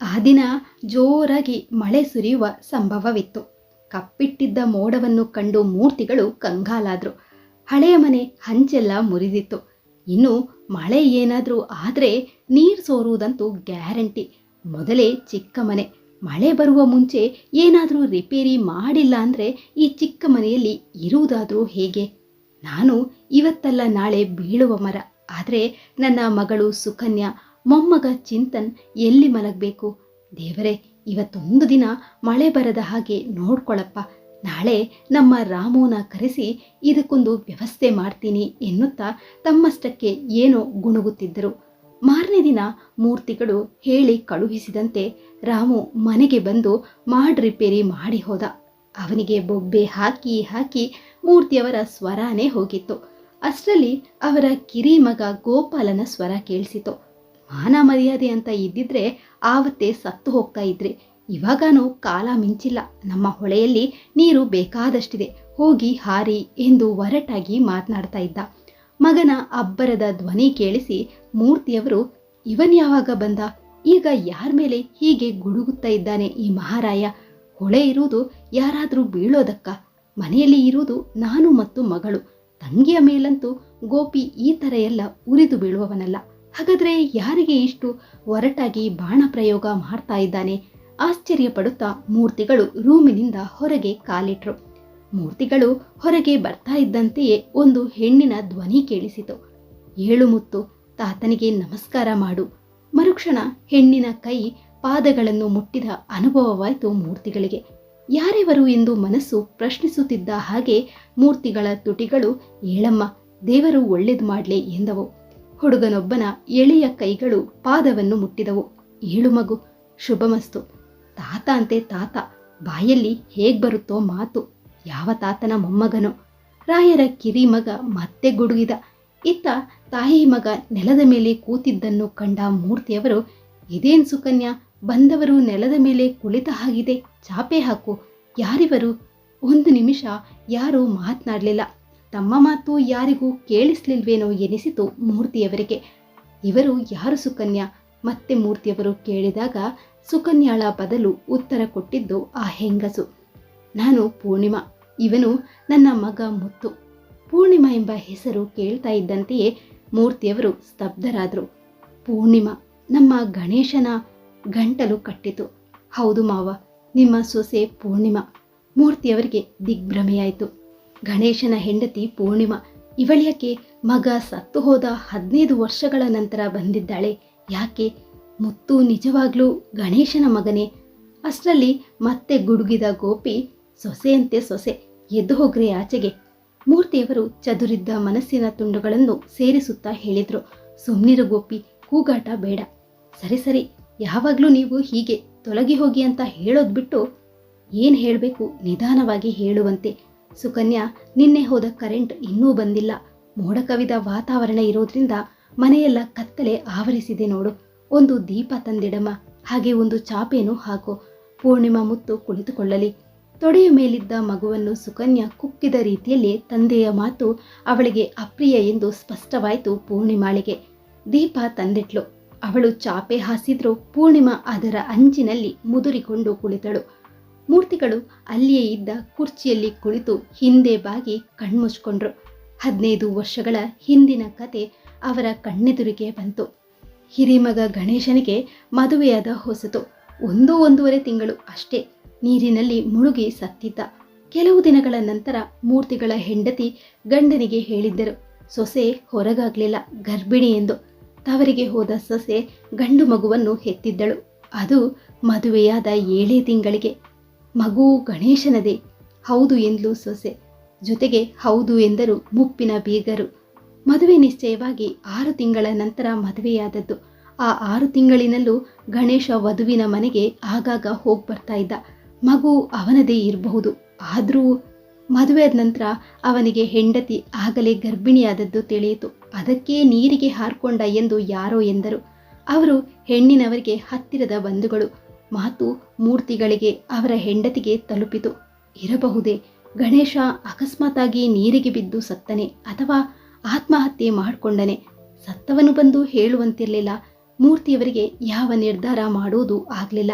ಆ ದಿನ ಜೋರಾಗಿ ಮಳೆ ಸುರಿಯುವ ಸಂಭವವಿತ್ತು. ಕಪ್ಪಿಟ್ಟಿದ್ದ ಮೋಡವನ್ನು ಕಂಡು ಮೂರ್ತಿಗಳು ಕಂಗಾಲಾದ್ರು. ಹಳೆಯ ಮನೆ ಹಂಚೆಲ್ಲ ಮುರಿದಿತ್ತು. ಇನ್ನು ಮಳೆ ಏನಾದರೂ ಆದರೆ ನೀರು ಸೋರುವುದಂತೂ ಗ್ಯಾರಂಟಿ. ಮೊದಲೇ ಚಿಕ್ಕ ಮನೆ. ಮಳೆ ಬರುವ ಮುಂಚೆ ಏನಾದರೂ ರಿಪೇರಿ ಮಾಡಿಲ್ಲ ಅಂದರೆ ಈ ಚಿಕ್ಕ ಮನೆಯಲ್ಲಿ ಇರುವುದಾದರೂ ಹೇಗೆ? ನಾನು ಇವತ್ತಲ್ಲ ನಾಳೆ ಬೀಳುವ ಮರ. ಆದರೆ ನನ್ನ ಮಗಳು ಸುಕನ್ಯಾ ಮೊಮ್ಮಗ ಚಿಂತನ್ ಎಲ್ಲಿ ಮಲಗಬೇಕು? ದೇವರೇ, ಇವತ್ತೊಂದು ದಿನ ಮಳೆ ಬರದ ಹಾಗೆ ನೋಡ್ಕೊಳಪ್ಪ. ನಾಳೆ ನಮ್ಮ ರಾಮುನ ಕರೆಸಿ ಇದಕ್ಕೊಂದು ವ್ಯವಸ್ಥೆ ಮಾಡ್ತೀನಿ ಎನ್ನುತ್ತಾ ತಮ್ಮಷ್ಟಕ್ಕೆ ಏನೋ ಗುಣಗುತ್ತಿದ್ದರು. ಮಾರನೇ ದಿನ ಮೂರ್ತಿಗಳು ಹೇಳಿ ಕಳುಹಿಸಿದಂತೆ ರಾಮು ಮನೆಗೆ ಬಂದು ಮಾಡ್ ರಿಪೇರಿ ಮಾಡಿ ಹೋದ. ಅವನಿಗೆ ಬೊಬ್ಬೆ ಹಾಕಿ ಹಾಕಿ ಮೂರ್ತಿಯವರ ಸ್ವರಾನೇ ಹೋಗಿತ್ತು. ಅಷ್ಟರಲ್ಲಿ ಅವರ ಕಿರಿ ಮಗ ಗೋಪಾಲನ ಸ್ವರ ಕೇಳಿಸಿತು. ಮಾನ ಮರ್ಯಾದೆ ಅಂತ ಇದ್ದಿದ್ರೆ ಆವತ್ತೇ ಸತ್ತು ಹೋಗ್ತಾ ಇದ್ರಿ. ಇವಾಗನೂ ಕಾಲ ಮಿಂಚಿಲ್ಲ. ನಮ್ಮ ಹೊಳೆಯಲ್ಲಿ ನೀರು ಬೇಕಾದಷ್ಟಿದೆ. ಹೋಗಿ ಹಾರಿ ಎಂದು ಒರಟಾಗಿ ಮಾತನಾಡ್ತಾ ಇದ್ದ. ಮಗನ ಅಬ್ಬರದ ಧ್ವನಿ ಕೇಳಿಸಿ ಮೂರ್ತಿಯವರು, ಇವನ್ ಯಾವಾಗ ಬಂದ? ಈಗ ಯಾರ ಮೇಲೆ ಹೀಗೆ ಗುಡುಗುತ್ತಾ ಇದ್ದಾನೆ ಈ ಮಹಾರಾಯ? ಹೊಳೆ ಇರುವುದು ಯಾರಾದರೂ ಬೀಳೋದಕ್ಕ? ಮನೆಯಲ್ಲಿ ಇರುವುದು ನಾನು ಮತ್ತು ಮಗಳು. ತಂಗಿಯ ಮೇಲಂತೂ ಗೋಪಿ ಈ ಥರ ಎಲ್ಲ ಉರಿದು ಬೀಳುವವನಲ್ಲ. ಹಾಗಾದ್ರೆ ಯಾರಿಗೆ ಇಷ್ಟು ಒರಟಾಗಿ ಬಾಣ ಪ್ರಯೋಗ ಮಾಡ್ತಾ ಇದ್ದಾನೆ? ಆಶ್ಚರ್ಯ ಪಡುತ್ತಾ ಮೂರ್ತಿಗಳು ರೂಮಿನಿಂದ ಹೊರಗೆ ಕಾಲಿಟ್ರು. ಮೂರ್ತಿಗಳು ಹೊರಗೆ ಬರ್ತಾ ಇದ್ದಂತೆಯೇ ಒಂದು ಹೆಣ್ಣಿನ ಧ್ವನಿ ಕೇಳಿಸಿತು. ಏಳು ಮುತ್ತು, ತಾತನಿಗೆ ನಮಸ್ಕಾರ ಮಾಡು. ಮರುಕ್ಷಣ ಹೆಣ್ಣಿನ ಕೈ ಪಾದಗಳನ್ನು ಮುಟ್ಟಿದ ಅನುಭವವಾಯಿತು ಮೂರ್ತಿಗಳಿಗೆ. ಯಾರಿವರು ಎಂದು ಮನಸ್ಸು ಪ್ರಶ್ನಿಸುತ್ತಿದ್ದ ಹಾಗೆ ಮೂರ್ತಿಗಳ ತುಟಿಗಳು, ಏಳಮ್ಮ, ದೇವರು ಒಳ್ಳೇದು ಮಾಡಲಿ ಎಂದವು. ಹುಡುಗನೊಬ್ಬನ ಎಳೆಯ ಕೈಗಳು ಪಾದವನ್ನು ಮುಟ್ಟಿದವು. ಏಳು ಮಗು, ಶುಭಮಸ್ತು. ತಾತ ಅಂತೆ ತಾತ, ಬಾಯಲ್ಲಿ ಹೇಗ್ ಬರುತ್ತೋ ಮಾತು. ಯಾವ ತಾತನ ಮೊಮ್ಮಗನೋ. ರಾಯರ ಕಿರಿ ಮಗ ಮತ್ತೆ ಗುಡುಗಿದ. ಇತ್ತ ತಾಯಿ ಮಗ ನೆಲದ ಮೇಲೆ ಕೂತಿದ್ದನ್ನು ಕಂಡ ಮೂರ್ತಿಯವರು, ಇದೇನ್ ಸುಕನ್ಯಾ, ಬಂದವರು ನೆಲದ ಮೇಲೆ ಕುಳಿತ ಹಾಗಿದೆ, ಚಾಪೆ ಹಾಕು. ಯಾರಿವರು? ಒಂದು ನಿಮಿಷ ಯಾರೂ ಮಾತನಾಡಲಿಲ್ಲ. ತಮ್ಮ ಮಾತು ಯಾರಿಗೂ ಕೇಳಿಸ್ಲಿಲ್ವೇನೋ ಎನಿಸಿತು ಮೂರ್ತಿಯವರಿಗೆ. ಇವರು ಯಾರು ಸುಕನ್ಯಾ? ಮತ್ತೆ ಮೂರ್ತಿಯವರು ಕೇಳಿದಾಗ ಸುಕನ್ಯಾಳ ಬದಲು ಉತ್ತರ ಕೊಟ್ಟಿದ್ದು ಆ ಹೆಂಗಸು. ನಾನು ಪೂರ್ಣಿಮಾ. ಇವನು ನನ್ನ ಮಗ ಮುತ್ತು. ಪೂರ್ಣಿಮಾ ಎಂಬ ಹೆಸರು ಕೇಳ್ತಾ ಇದ್ದಂತೆಯೇ ಮೂರ್ತಿಯವರು ಸ್ತಬ್ಧರಾದರು. ಪೂರ್ಣಿಮಾ, ನಮ್ಮ ಗಣೇಶನ ಗಂಟಲು ಕಟ್ಟಿತು. ಹೌದು ಮಾವ, ನಿಮ್ಮ ಸೊಸೆ ಪೂರ್ಣಿಮಾ. ಮೂರ್ತಿಯವರಿಗೆ ದಿಗ್ಭ್ರಮೆಯಾಯಿತು. ಗಣೇಶನ ಹೆಂಡತಿ ಪೂರ್ಣಿಮಾ. ಇವಳ್ಯಾಕೆ ಮಗ ಸತ್ತು ಹೋದ ಹದಿನೈದು ವರ್ಷಗಳ ನಂತರ ಬಂದಿದ್ದಾಳೆ. ಯಾಕೆ? ಮುತ್ತು ನಿಜವಾಗ್ಲೂ ಗಣೇಶನ ಮಗನೇ? ಅಷ್ಟರಲ್ಲಿ ಮತ್ತೆ ಗುಡುಗಿದ ಗೋಪಿ ಸೊಸೆಯಂತೆ ಸೊಸೆ ಎದ್ದು ಹೋಗ್ರೆ ಆಚೆಗೆ. ಮೂರ್ತಿಯವರು ಚದುರಿದ್ದ ಮನಸ್ಸಿನ ತುಂಡುಗಳನ್ನು ಸೇರಿಸುತ್ತಾ ಹೇಳಿದ್ರು. ಸುಮ್ನಿರ ಗೋಪಿ, ಕೂಗಾಟ ಬೇಡ. ಸರಿ ಸರಿ, ಯಾವಾಗಲೂ ನೀವು ಹೀಗೆ ತೊಲಗಿ ಹೋಗಿ ಅಂತ ಹೇಳೋದ್ಬಿಟ್ಟು ಏನು ಹೇಳಬೇಕು? ನಿಧಾನವಾಗಿ ಹೇಳುವಂತೆ ಸುಕನ್ಯಾ, ನಿನ್ನೆ ಹೋದ ಕರೆಂಟ್ ಇನ್ನೂ ಬಂದಿಲ್ಲ. ಮೋಡ ಕವಿದ ವಾತಾವರಣ ಇರೋದ್ರಿಂದ ಮನೆಯೆಲ್ಲ ಕತ್ತಲೆ ಆವರಿಸಿದೆ ನೋಡು. ಒಂದು ದೀಪ ತಂದಿಡಮ್ಮ, ಹಾಗೆ ಒಂದು ಚಾಪೆನೂ ಹಾಕು. ಪೂರ್ಣಿಮಾ ಮುತ್ತು ಕುಳಿತುಕೊಳ್ಳಲಿ. ತೊಡೆಯ ಮೇಲಿದ್ದ ಮಗುವನ್ನು ಸುಕನ್ಯಾ ಕುಕ್ಕಿದ ರೀತಿಯಲ್ಲಿ ತಂದೆಯ ಮಾತು ಅವಳಿಗೆ ಅಪ್ರಿಯ ಎಂದು ಸ್ಪಷ್ಟವಾಯಿತು ಪೂರ್ಣಿಮಾಳಿಗೆ. ದೀಪ ತಂದಿಟ್ಲು. ಅವಳು ಚಾಪೆ ಹಾಸಿದ್ರು ಪೂರ್ಣಿಮಾ ಅದರ ಅಂಚಿನಲ್ಲಿ ಮುದುರಿಕೊಂಡು ಕುಳಿತಳು. ಮೂರ್ತಿಗಳು ಅಲ್ಲಿಯೇ ಇದ್ದ ಕುರ್ಚಿಯಲ್ಲಿ ಕುಳಿತು ಹಿಂದೆ ಬಾಗಿ ಕಣ್ಮುಚ್ಕೊಂಡ್ರು ಹದಿನೈದು ವರ್ಷಗಳ ಹಿಂದಿನ ಕತೆ ಅವರ ಕಣ್ಣೆದುರಿಗೆ ಬಂತು. ಹಿರಿಮಗ ಗಣೇಶನಿಗೆ ಮದುವೆಯಾದ ಹೊಸತು. ಒಂದು ಒಂದೂವರೆ ತಿಂಗಳು ಅಷ್ಟೇ. ನೀರಿನಲ್ಲಿ ಮುಳುಗಿ ಸತ್ತಿದ್ದ. ಕೆಲವು ದಿನಗಳ ನಂತರ ಮೂರ್ತಿಗಳ ಹೆಂಡತಿ ಗಂಡನಿಗೆ ಹೇಳಿದ್ದರು, ಸೊಸೆ ಹೊರಗಾಗ್ಲಿಲ್ಲ, ಗರ್ಭಿಣಿ ಎಂದು. ತವರಿಗೆ ಹೋದ ಸೊಸೆ ಗಂಡು ಮಗುವನ್ನು ಹೆತ್ತಿದ್ದಳು. ಅದು ಮದುವೆಯಾದ ಏಳೇ ತಿಂಗಳಿಗೆ. ಮಗು ಗಣೇಶನದೇ. ಹೌದು ಎಂದ್ಲು ಸೊಸೆ. ಜೊತೆಗೆ ಹೌದು ಎಂದರು ಮುಪ್ಪಿನ ಬೀಗರು. ಮದುವೆ ನಿಶ್ಚಯವಾಗಿ ಆರು ತಿಂಗಳ ನಂತರ ಮದುವೆಯಾದದ್ದು. ಆ ಆರು ತಿಂಗಳಿನಲ್ಲೂ ಗಣೇಶ ವಧುವಿನ ಮನೆಗೆ ಆಗಾಗ ಹೋಗಿ ಬರ್ತಾ ಇದ್ದ. ಮಗು ಅವನದೇ ಇರಬಹುದು. ಆದರೂ ಮದುವೆಯಾದ ನಂತರ ಅವನಿಗೆ ಹೆಂಡತಿ ಆಗಲೇ ಗರ್ಭಿಣಿಯಾದದ್ದು ತಿಳಿಯಿತು. ಅದಕ್ಕೆ ನೀರಿಗೆ ಹಾರ್ಕೊಂಡ ಎಂದು ಯಾರೋ ಎಂದರು. ಅವರು ಹೆಣ್ಣಿನವರಿಗೆ ಹತ್ತಿರದ ಬಂಧುಗಳು. ಮಾತು ಮೂರ್ತಿಗಳಿಗೆ ಅವರ ಹೆಂಡತಿಗೆ ತಲುಪಿತು. ಇರಬಹುದೇ, ಗಣೇಶ ಅಕಸ್ಮಾತಾಗಿ ನೀರಿಗೆ ಬಿದ್ದು ಸತ್ತನೆ ಅಥವಾ ಆತ್ಮಹತ್ಯೆ ಮಾಡಿಕೊಂಡನೆ? ಸತ್ತವನು ಬಂದು ಹೇಳುವಂತಿರಲಿಲ್ಲ. ಮೂರ್ತಿಯವರಿಗೆ ಯಾವ ನಿರ್ಧಾರ ಮಾಡುವುದು ಆಗಲಿಲ್ಲ.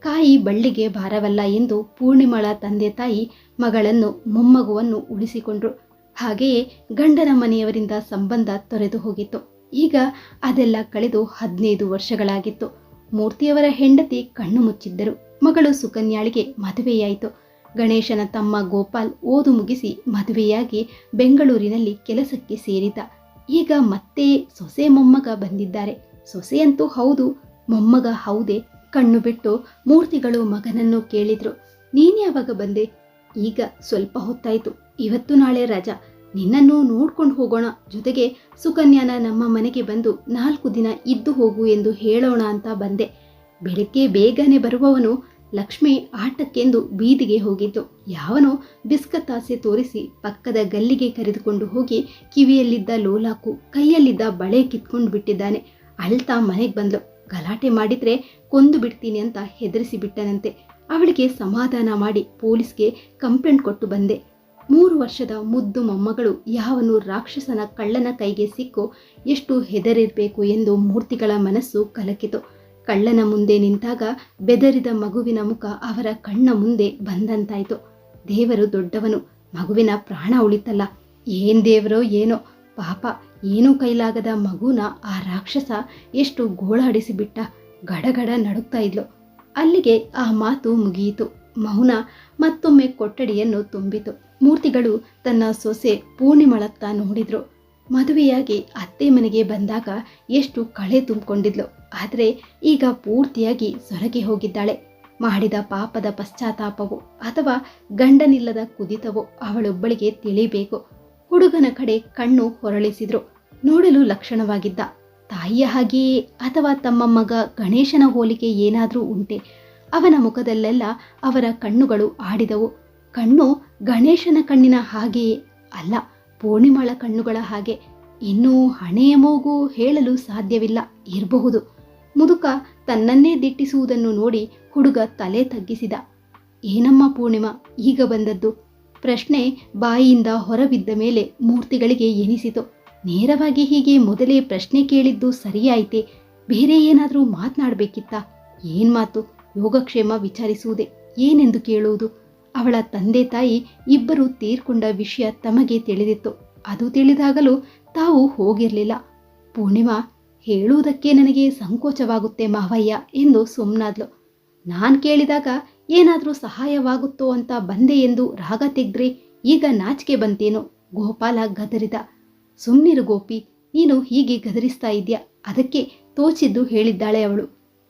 ಕಾಯಿ ಬಳ್ಳಿಗೆ ಭಾರವಲ್ಲ ಎಂದು ಪೂರ್ಣಿಮಳ ತಂದೆ ತಾಯಿ ಮಗಳನ್ನು ಮೊಮ್ಮಗುವನ್ನು ಉಳಿಸಿಕೊಂಡ್ರು. ಹಾಗೆಯೇ ಗಂಡನ ಮನೆಯವರಿಂದ ಸಂಬಂಧ ತೊರೆದು ಹೋಗಿತ್ತು. ಈಗ ಅದೆಲ್ಲ ಕಳೆದು ಹದಿನೈದು ವರ್ಷಗಳಾಗಿತ್ತು. ಮೂರ್ತಿಯವರ ಹೆಂಡತಿ ಕಣ್ಣು ಮುಚ್ಚಿದ್ದರು. ಮಗಳು ಸುಕನ್ಯಾಳಿಗೆ ಮದುವೆಯಾಯಿತು. ಗಣೇಶನ ತಮ್ಮ ಗೋಪಾಲ್ ಓದು ಮುಗಿಸಿ ಮದುವೆಯಾಗಿ ಬೆಂಗಳೂರಿನಲ್ಲಿ ಕೆಲಸಕ್ಕೆ ಸೇರಿದ. ಈಗ ಮತ್ತೆ ಸೊಸೆ ಮೊಮ್ಮಗ ಬಂದಿದ್ದಾರೆ. ಸೊಸೆಯಂತೂ ಹೌದು, ಮೊಮ್ಮಗ ಹೌದೇ. ಕಣ್ಣು ಬಿಟ್ಟು ಮೂರ್ತಿಗಳು ಮಗನನ್ನು ಕೇಳಿದ್ರು. ನೀನ್ಯಾವಾಗ ಬಂದೆ? ಈಗ ಸ್ವಲ್ಪ ಹೊತ್ತಾಯ್ತು. ಇವತ್ತು ನಾಳೆ ರಜಾ. ನಿನ್ನನ್ನು ನೋಡ್ಕೊಂಡು ಹೋಗೋಣ. ಜೊತೆಗೆ ಸುಕನ್ಯಾನ ನಮ್ಮ ಮನೆಗೆ ಬಂದು ನಾಲ್ಕು ದಿನ ಇದ್ದು ಹೋಗು ಎಂದು ಹೇಳೋಣ ಅಂತ ಬಂದೆ. ಬೆಳಗ್ಗೆ ಬೇಗನೆ ಬರುವವನು ಲಕ್ಷ್ಮಿ ಆಟಕ್ಕೆಂದು ಬೀದಿಗೆ ಹೋಗಿದ್ದು. ಯಾವನೋ ಬಿಸ್ಕತ್ ಆಸೆ ತೋರಿಸಿ ಪಕ್ಕದ ಗಲ್ಲಿಗೆ ಕರೆದುಕೊಂಡು ಹೋಗಿ ಕಿವಿಯಲ್ಲಿದ್ದ ಲೋಲಾಕು ಕೈಯಲ್ಲಿದ್ದ ಬಳೆ ಕಿತ್ಕೊಂಡು ಬಿಟ್ಟಿದ್ದಾನೆ. ಅಳ್ತಾ ಮನೆಗೆ ಬಂದ್ಲು. ಗಲಾಟೆ ಮಾಡಿದ್ರೆ ಕೊಂದು ಬಿಡ್ತೀನಿ ಅಂತ ಹೆದರಿಸಿ ಬಿಟ್ಟನಂತೆ. ಅವಳಿಗೆ ಸಮಾಧಾನ ಮಾಡಿ ಪೊಲೀಸ್ಗೆ ಕಂಪ್ಲೇಂಟ್ ಕೊಟ್ಟು ಬಂದೆ. ಮೂರು ವರ್ಷದ ಮುದ್ದು ಮೊಮ್ಮಗಳು ಯಾವನು ರಾಕ್ಷಸನ ಕಳ್ಳನ ಕೈಗೆ ಸಿಕ್ಕು ಎಷ್ಟು ಹೆದರಿರಬೇಕು ಎಂದು ಮೂರ್ತಿಗಳ ಮನಸ್ಸು ಕಲಕಿತು. ಕಳ್ಳನ ಮುಂದೆ ನಿಂತಾಗ ಬೆದರಿದ ಮಗುವಿನ ಮುಖ ಅವರ ಕಣ್ಣ ಮುಂದೆ ಬಂದಂತಾಯಿತು. ದೇವರು ದೊಡ್ಡವನು, ಮಗುವಿನ ಪ್ರಾಣ ಉಳಿತಲ್ಲ. ಏನ್ ದೇವರೋ ಏನೋ, ಪಾಪ, ಏನೂ ಕೈಲಾಗದ ಮಗುನ ಆ ರಾಕ್ಷಸ ಎಷ್ಟು ಗೋಳಾಡಿಸಿಬಿಟ್ಟ, ಗಡಗಡ ನಡುಕ್ತಾ ಇದ್ಲು. ಅಲ್ಲಿಗೆ ಆ ಮಾತು ಮುಗಿಯಿತು. ಮೌನ ಮತ್ತೊಮ್ಮೆ ಕೊಠಡಿಯನ್ನು ತುಂಬಿತು. ಮೂರ್ತಿಗಳು ತನ್ನ ಸೊಸೆ ಪೂರ್ಣಿಮಳತ್ತ ನೋಡಿದ್ರು. ಮದುವೆಯಾಗಿ ಅತ್ತೆ ಮನೆಗೆ ಬಂದಾಗ ಎಷ್ಟು ಕಳೆ ತುಂಬಿಕೊಂಡಿದ್ಲು. ಆದರೆ ಈಗ ಪೂರ್ತಿಯಾಗಿ ಸೊರಗಿ ಹೋಗಿದ್ದಾಳೆ. ಮಾಡಿದ ಪಾಪದ ಪಶ್ಚಾತ್ತಾಪವೋ ಅಥವಾ ಗಂಡನಿಲ್ಲದ ಕುದಿತವೋ ಅವಳೊಬ್ಬಳಿಗೆ ತಿಳಿಬೇಕು. ಹುಡುಗನ ಕಡೆ ಕಣ್ಣು ಹೊರಳಿಸಿದ್ರು. ನೋಡಲು ಲಕ್ಷಣವಾಗಿದ್ದ. ತಾಯಿಯ ಹಾಗೆಯೇ ಅಥವಾ ತಮ್ಮ ಮಗ ಗಣೇಶನ ಹೋಲಿಕೆ ಏನಾದರೂ ಉಂಟೆ. ಅವನ ಮುಖದಲ್ಲೆಲ್ಲ ಅವರ ಕಣ್ಣುಗಳು ಆಡಿದವು. ಕಣ್ಣು ಗಣೇಶನ ಕಣ್ಣಿನ ಹಾಗೆಯೇ ಅಲ್ಲ, ಪೂರ್ಣಿಮಳ ಕಣ್ಣುಗಳ ಹಾಗೆ. ಇನ್ನೂ ಹಣೆಯ ಮೂಗು ಹೇಳಲು ಸಾಧ್ಯವಿಲ್ಲ, ಇರಬಹುದು. ಮುದುಕ ತನ್ನನ್ನೇ ದಿಟ್ಟಿಸುವುದನ್ನು ನೋಡಿ ಹುಡುಗ ತಲೆ ತಗ್ಗಿಸಿದ. ಏನಮ್ಮ ಪೂರ್ಣಿಮಾ, ಈಗ ಬಂದದ್ದು? ಪ್ರಶ್ನೆ ಬಾಯಿಯಿಂದ ಹೊರಬಿದ್ದ ಮೇಲೆ ಮೂರ್ತಿಗಳಿಗೆ ಎನಿಸಿತು. ನೇರವಾಗಿ ಹೀಗೆ ಮೊದಲೇ ಪ್ರಶ್ನೆ ಕೇಳಿದ್ದು ಸರಿಯಾಯಿತೆ? ಬೇರೆ ಏನಾದರೂ ಮಾತನಾಡಬೇಕಿತ್ತ? ಏನ್ ಮಾತು ಯೋಗಕ್ಷೇಮ ವಿಚಾರಿಸುವುದೇ? ಏನೆಂದು ಕೇಳುವುದು? ಅವಳ ತಂದೆ ತಾಯಿ ಇಬ್ಬರು ತೀರ್ಕೊಂಡ ವಿಷಯ ತಮಗೆ ತಿಳಿದಿತ್ತು. ಅದು ತಿಳಿದಾಗಲೂ ತಾವು ಹೋಗಿರಲಿಲ್ಲ. ಪೂರ್ಣಿಮಾ, ಹೇಳುವುದಕ್ಕೆ ನನಗೆ ಸಂಕೋಚವಾಗುತ್ತೆ ಮಾವಯ್ಯ ಎಂದು ಸುಮ್ಮನಾದ್ಲು ನಾನ್ ಕೇಳಿದಾಗ ಏನಾದರೂ ಸಹಾಯವಾಗುತ್ತೋ ಅಂತ ಬಂದೆ ಎಂದು ರಾಗ ತೆಗ್ದ್ರೆ ಈಗ ನಾಚಿಕೆ ಬಂತೇನೋ? ಗೋಪಾಲ ಗದರಿದ. ಸುಮ್ಮನಿರು ಗೋಪಿ, ನೀನು ಹೀಗೆ ಗದರಿಸ್ತಾ ಇದ್ಯಾ ಅದಕ್ಕೆ ತೋಚಿದ್ದು ಹೇಳಿದ್ದಾಳೆ ಅವಳು.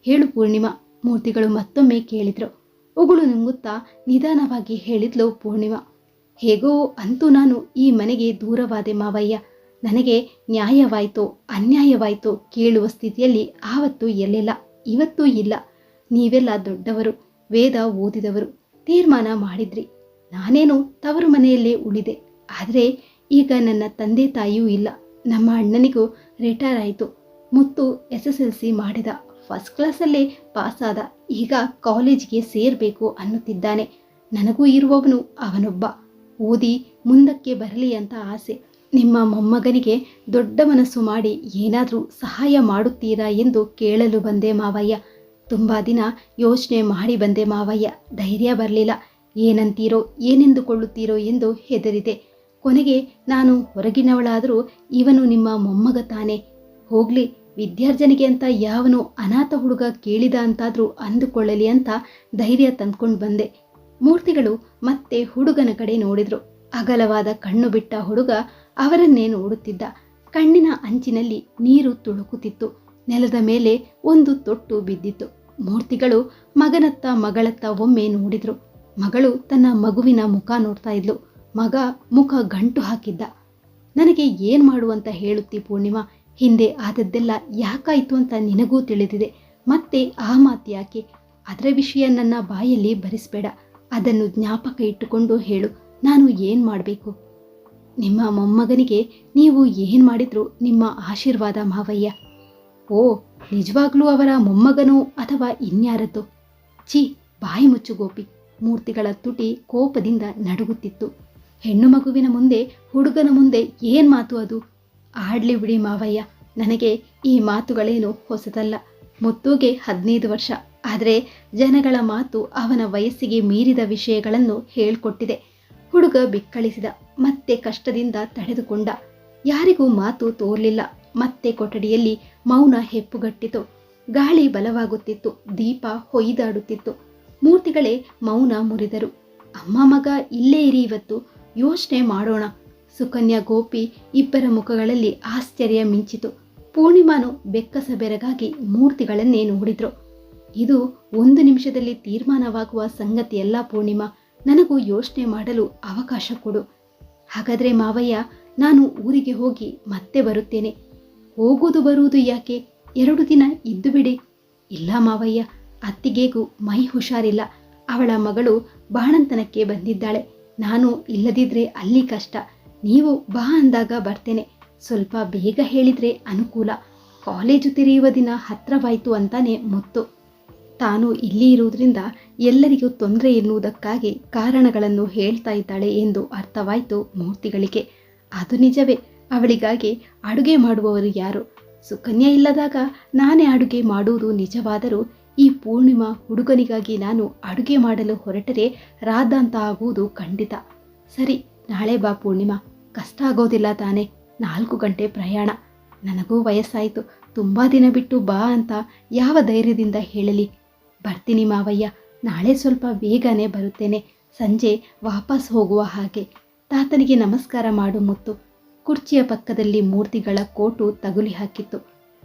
ಹೇಳು ಪೂರ್ಣಿಮಾ. ಮೂರ್ತಿಗಳು ಮತ್ತೊಮ್ಮೆ ಕೇಳಿದ್ರು. ಉಗುಳು ನುಂಗುತ್ತಾ ನಿಧಾನವಾಗಿ ಹೇಳಿದ್ಲು ಪೂರ್ಣಿಮಾ, ಹೇಗೋ ಅಂತೂ ನಾನು ಈ ಮನೆಗೆ ದೂರವಾದೆ ಮಾವಯ್ಯ, ನನಗೆ ನ್ಯಾಯವಾಯ್ತು, ಅನ್ಯಾಯವಾಯ್ತೋ ಕೇಳುವ ಸ್ಥಿತಿಯಲ್ಲಿ ಆವತ್ತು ಎಲ್ಲಿಲ್ಲ, ಇವತ್ತೂ ಇಲ್ಲ. ನೀವೆಲ್ಲ ದೊಡ್ಡವರು, ವೇದ ಓದಿದವರು, ತೀರ್ಮಾನ ಮಾಡಿದ್ರಿ. ನಾನೇನು ತವರು ಮನೆಯಲ್ಲೇ ಉಳಿದೆ. ಆದರೆ ಈಗ ನನ್ನ ತಂದೆ ತಾಯಿಯೂ ಇಲ್ಲ. ನಮ್ಮ ಅಣ್ಣನಿಗೂ ರಿಟೈರ್ ಆಯಿತು. Muthu S S L C ಮಾಡಿದ. ಫಸ್ಟ್ ಕ್ಲಾಸಲ್ಲೇ ಪಾಸಾದ ಈಗ ಕಾಲೇಜಿಗೆ ಸೇರಬೇಕು ಅನ್ನುತ್ತಿದ್ದಾನೆ. ನನಗೂ ಇರುವವನು ಅವನೊಬ್ಬ. ಓದಿ ಮುಂದಕ್ಕೆ ಬರಲಿ ಅಂತ ಆಸೆ. ನಿಮ್ಮ ಮೊಮ್ಮಗನಿಗೆ ದೊಡ್ಡ ಮನಸ್ಸು ಮಾಡಿ ಏನಾದರೂ ಸಹಾಯ ಮಾಡುತ್ತೀರಾ ಎಂದು ಕೇಳಲು ಬಂದೆ ಮಾವಯ್ಯ. ತುಂಬ ದಿನ ಯೋಚನೆ ಮಾಡಿ ಬಂದೆ ಮಾವಯ್ಯ. ಧೈರ್ಯ ಬರಲಿಲ್ಲ. ಏನಂತೀರೋ, ಏನೆಂದುಕೊಳ್ಳುತ್ತೀರೋ ಎಂದು ಹೆದರಿದೆ. ಕೊನೆಗೆ ನಾನು ಹೊರಗಿನವಳಾದರೂ ಇವನು ನಿಮ್ಮ ಮೊಮ್ಮಗ ತಾನೆ. ಹೋಗ್ಲಿ ವಿದ್ಯಾರ್ಜನೆಗೆ ಅಂತ ಯಾವನು ಅನಾಥ ಹುಡುಗ ಕೇಳಿದ ಅಂತಾದರೂ ಅಂದುಕೊಳ್ಳಲಿ ಅಂತ ಧೈರ್ಯ ತಂದ್ಕೊಂಡು ಬಂದೆ. ಮೂರ್ತಿಗಳು ಮತ್ತೆ ಹುಡುಗನ ಕಡೆ ನೋಡಿದ್ರು. ಅಗಲವಾದ ಕಣ್ಣು ಬಿಟ್ಟ ಹುಡುಗ ಅವರನ್ನೇ ನೋಡುತ್ತಿದ್ದ. ಕಣ್ಣಿನ ಅಂಚಿನಲ್ಲಿ ನೀರು ತುಳುಕುತ್ತಿತ್ತು. ನೆಲದ ಮೇಲೆ ಒಂದು ತೊಟ್ಟು ಬಿದ್ದಿತ್ತು. ಮೂರ್ತಿಗಳು ಮಗನತ್ತ ಮಗಳತ್ತ ಒಮ್ಮೆ ನೋಡಿದ್ರು. ಮಗಳು ತನ್ನ ಮಗುವಿನ ಮುಖ ನೋಡ್ತಾ ಇದ್ಲು. ಮಗ ಮುಖ ಗಂಟು ಹಾಕಿದ್ದ. ನನಗೆ ಏನ್ ಮಾಡುವಂತ ಹೇಳುತ್ತಿ ಪೂರ್ಣಿಮಾ ಹಿಂದೆ ಆದದ್ದೆಲ್ಲ ಯಾಕಾಯಿತು ಅಂತ ನಿನಗೂ ತಿಳಿದಿದೆ. ಮತ್ತೆ ಆ ಮಾತು ಯಾಕೆ? ಅದರ ವಿಷಯ ನನ್ನ ಬಾಯಲ್ಲಿ ಭರಿಸ್ಬೇಡ ಅದನ್ನು ಜ್ಞಾಪಕ ಇಟ್ಟುಕೊಂಡು ಹೇಳು. ನಾನು ಏನು ಮಾಡಬೇಕು? ನಿಮ್ಮ ಮೊಮ್ಮಗನಿಗೆ ನೀವು ಏನು ಮಾಡಿದ್ರು ನಿಮ್ಮ ಆಶೀರ್ವಾದ ಮಾವಯ್ಯ? ಓ, ನಿಜವಾಗ್ಲೂ ಅವರ ಮೊಮ್ಮಗನೋ ಅಥವಾ ಇನ್ಯಾರದ್ದು ಛೀ, ಬಾಯಿ ಮುಚ್ಚು ಗೋಪಿ. ಮೂರ್ತಿಗಳ ತುಟಿ ಕೋಪದಿಂದ ನಡುಗುತ್ತಿತ್ತು. ಹೆಣ್ಣು ಮಗುವಿನ ಮುಂದೆ ಹುಡುಗನ ಮುಂದೆ ಏನು ಮಾತು ಅದು? ಆಡ್ಲಿ ಬಿಡಿ ಮಾವಯ್ಯ, ನನಗೆ ಈ ಮಾತುಗಳೇನು ಹೊಸದಲ್ಲ. ಮುತ್ತುಗೆ ಹದಿನೈದು ವರ್ಷ, ಆದರೆ ಜನಗಳ ಮಾತು ಅವನ ವಯಸ್ಸಿಗೆ ಮೀರಿದ ವಿಷಯಗಳನ್ನು ಹೇಳ್ಕೊಟ್ಟಿದೆ. ಹುಡುಗ ಬಿಕ್ಕಳಿಸಿದ, ಮತ್ತೆ ಕಷ್ಟದಿಂದ ತಡೆದುಕೊಂಡ. ಯಾರಿಗೂ ಮಾತು ತೋರ್ಲಿಲ್ಲ, ಮತ್ತೆ ಕೊಠಡಿಯಲ್ಲಿ ಮೌನ ಹೆಪ್ಪುಗಟ್ಟಿತು. ಗಾಳಿ ಬಲವಾಗುತ್ತಿತ್ತು, ದೀಪ ಹೊಯ್ದಾಡುತ್ತಿತ್ತು. ಮೂರ್ತಿಗಳೇ ಮೌನ ಮುರಿದರು. ಅಮ್ಮ ಮಗ ಇಲ್ಲೇ ಇರಿ ಇವತ್ತು, ಯೋಚನೆ ಮಾಡೋಣ ಸುಕನ್ಯಾ ಗೋಪಿ ಇಬ್ಬರ ಮುಖಗಳಲ್ಲಿ ಆಶ್ಚರ್ಯ ಮಿಂಚಿತು. ಪೂರ್ಣಿಮಾನು ಬೆಕ್ಕಸ ಬೆರಗಾಗಿ ಮೂರ್ತಿಗಳನ್ನೇ ನೋಡಿದ್ರು. ಇದು ಒಂದು ನಿಮಿಷದಲ್ಲಿ ತೀರ್ಮಾನವಾಗುವ ಸಂಗತಿಯಲ್ಲ ಪೂರ್ಣಿಮಾ, ನನಗೂ ಯೋಚನೆ ಮಾಡಲು ಅವಕಾಶ ಕೊಡು. ಹಾಗಾದ್ರೆ ಮಾವಯ್ಯ, ನಾನು ಊರಿಗೆ ಹೋಗಿ ಮತ್ತೆ ಬರುತ್ತೇನೆ. ಹೋಗುವುದು ಬರುವುದು ಯಾಕೆ? ಎರಡು ದಿನ ಇದ್ದು ಬಿಡಿ. ಇಲ್ಲ ಮಾವಯ್ಯ, ಅತ್ತಿಗೆಗೂ ಮೈ ಹುಷಾರಿಲ್ಲ. ಅವಳ ಮಗಳು ಬಾಣಂತನಕ್ಕೆ ಬಂದಿದ್ದಾಳೆ. ನಾನು ಇಲ್ಲದಿದ್ರೆ ಅಲ್ಲಿ ಕಷ್ಟ. ನೀವು ಬಾ ಅಂದಾಗ ಬರ್ತೇನೆ. ಸ್ವಲ್ಪ ಬೇಗ ಹೇಳಿದ್ರೆ ಅನುಕೂಲ. ಕಾಲೇಜು ತೆರೆಯುವ ದಿನ ಹತ್ರವಾಯಿತು ಅಂತಾನೆ ಮುತ್ತು. ತಾನು ಇಲ್ಲಿ ಇರುವುದರಿಂದ ಎಲ್ಲರಿಗೂ ತೊಂದರೆ ಎನ್ನುವುದಕ್ಕಾಗಿ ಕಾರಣಗಳನ್ನು ಹೇಳ್ತಾ ಇದ್ದಾಳೆ ಎಂದು ಅರ್ಥವಾಯಿತು ಮೂರ್ತಿಗಳಿಗೆ. ಅದು ನಿಜವೇ. ಅವಳಿಗಾಗಿ ಅಡುಗೆ ಮಾಡುವವರು ಯಾರು? ಸುಕನ್ಯಾ ಇಲ್ಲದಾಗ ನಾನೇ ಅಡುಗೆ ಮಾಡುವುದು ನಿಜವಾದರೂ ಈ ಪೂರ್ಣಿಮಾ ಹುಡುಗನಿಗಾಗಿ ನಾನು ಅಡುಗೆ ಮಾಡಲು ಹೊರಟರೆ ರಾಧಾಂತ ಆಗುವುದು ಖಂಡಿತ. ಸರಿ ನಾಳೆ ಬಾ ಪೂರ್ಣಿಮಾ. ಕಷ್ಟ ಆಗೋದಿಲ್ಲ ತಾನೆ. ನಾಲ್ಕು ಗಂಟೆ ಪ್ರಯಾಣ. ನನಗೂ ವಯಸ್ಸಾಯಿತು. ತುಂಬ ದಿನ ಬಿಟ್ಟು ಬಾ ಅಂತ ಯಾವ ಧೈರ್ಯದಿಂದ ಹೇಳಲಿ. ಬರ್ತೀನಿ ಮಾವಯ್ಯ. ನಾಳೆ ಸ್ವಲ್ಪ ಬೇಗನೆ ಬರುತ್ತೇನೆ. ಸಂಜೆ ವಾಪಸ್ ಹೋಗುವ ಹಾಗೆ. ತಾತನಿಗೆ ನಮಸ್ಕಾರ ಮಾಡು ಮುತ್ತು. ಕುರ್ಚಿಯ ಪಕ್ಕದಲ್ಲಿ ಮೂರ್ತಿಗಳ ಕೋಟು ತಗುಲಿ ಹಾಕಿತ್ತು.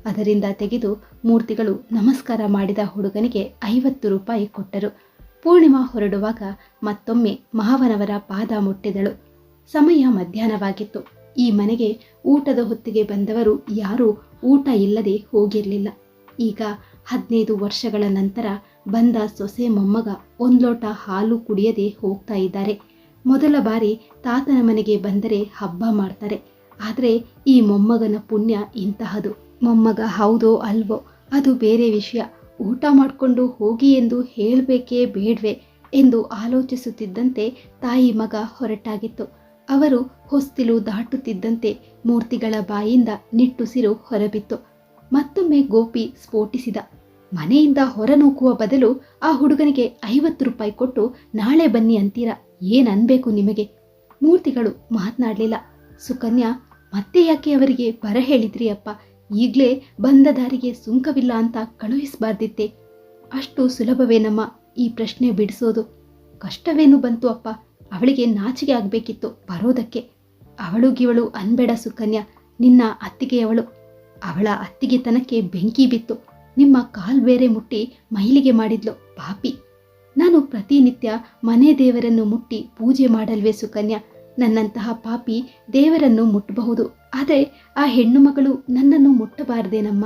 ಅದರಿಂದ ತೆಗೆದು ಮೂರ್ತಿಗಳು ನಮಸ್ಕಾರ ಮಾಡಿದ ಹುಡುಗನಿಗೆ ಐವತ್ತು ರೂಪಾಯಿ ಕೊಟ್ಟರು. ಪೂರ್ಣಿಮಾ ಹೊರಡುವಾಗ ಮತ್ತೊಮ್ಮೆ ಮಾವನವರ ಪಾದ ಮುಟ್ಟಿದಳು. ಸಮಯ ಮಧ್ಯಾಹ್ನವಾಗಿತ್ತು. ಈ ಮನೆಗೆ ಊಟದ ಹೊತ್ತಿಗೆ ಬಂದವರು ಯಾರೂ ಊಟ ಇಲ್ಲದೆ ಹೋಗಿರಲಿಲ್ಲ. ಈಗ ಹದಿನೈದು ವರ್ಷಗಳ ನಂತರ ಬಂದ ಸೊಸೆ ಮೊಮ್ಮಗ ಒಂದ್ಲೋಟ ಹಾಲು ಕುಡಿಯದೆ ಹೋಗ್ತಾ ಇದ್ದಾರೆ. ಮೊದಲ ಬಾರಿ ತಾತನ ಮನೆಗೆ ಬಂದರೆ ಹಬ್ಬ ಮಾಡ್ತಾರೆ. ಆದರೆ ಈ ಮೊಮ್ಮಗನ ಪುಣ್ಯ ಇಂತಹದು. ಮೊಮ್ಮಗ ಹೌದೋ ಅಲ್ವೋ, ಅದು ಬೇರೆ ವಿಷಯ. ಊಟ ಮಾಡಿಕೊಂಡು ಹೋಗಿ ಎಂದು ಹೇಳಬೇಕೇ ಬೇಡ್ವೆ ಎಂದು ಆಲೋಚಿಸುತ್ತಿದ್ದಂತೆ ತಾಯಿ ಮಗ ಹೊರಟಾಗಿತ್ತು. ಅವರು ಹೊಸ್ತಿಲು ದಾಟುತ್ತಿದ್ದಂತೆ ಮೂರ್ತಿಗಳ ಬಾಯಿಂದ ನಿಟ್ಟುಸಿರು ಹೊರಬಿತ್ತು. ಮತ್ತೊಮ್ಮೆ ಗೋಪಿ ಸ್ಫೋಟಿಸಿದ. ಮನೆಯಿಂದ ಹೊರನೂಕುವ ಬದಲು ಆ ಹುಡುಗನಿಗೆ ಐವತ್ತು ರೂಪಾಯಿ ಕೊಟ್ಟು ನಾಳೆ ಬನ್ನಿ ಅಂತೀರಾ? ಏನನ್ಬೇಕು ನಿಮಗೆ? ಮೂರ್ತಿಗಳು ಮಾತನಾಡಲಿಲ್ಲ. ಸುಕನ್ಯಾ, ಮತ್ತೆ ಯಾಕೆ ಅವರಿಗೆ ಬರ ಹೇಳಿದ್ರಿ ಅಪ್ಪ? ಈಗಲೇ ಬಂದ ದಾರಿಗೆ ಸುಂಕವಿಲ್ಲ ಅಂತ ಕಳುಹಿಸಬಾರ್ದಿತ್ತೆ. ಅಷ್ಟು ಸುಲಭವೇನಮ್ಮ ಈ ಪ್ರಶ್ನೆ ಬಿಡಿಸೋದು? ಕಷ್ಟವೇನು ಬಂತು ಅಪ್ಪ? ಅವಳಿಗೆ ನಾಚಿಕೆ ಆಗಬೇಕಿತ್ತು ಬರೋದಕ್ಕೆ. ಅವಳು ಗಿವಳು ಅನ್ಬೇಡ ಸುಕನ್ಯಾ, ನಿನ್ನ ಅತ್ತಿಗೆಯವಳು. ಅವಳ ಅತ್ತಿಗೆತನಕ್ಕೆ ಬೆಂಕಿ ಬಿತ್ತು. ನಿಮ್ಮ ಕಾಲ್ ಬೇರೆ ಮುಟ್ಟಿ ಮೈಲಿಗೆ ಮಾಡಿದ್ಲು ಪಾಪಿ. ನಾನು ಪ್ರತಿನಿತ್ಯ ಮನೆ ದೇವರನ್ನು ಮುಟ್ಟಿ ಪೂಜೆ ಮಾಡಲ್ವೇ ಸುಕನ್ಯಾ? ನನ್ನಂತಹ ಪಾಪಿ ದೇವರನ್ನು ಮುಟ್ಟಬಹುದು ಆದರೆ ಆ ಹೆಣ್ಣು ಮಗಳು ನನ್ನನ್ನು ಮುಟ್ಟಬಾರದೇನಮ್ಮ?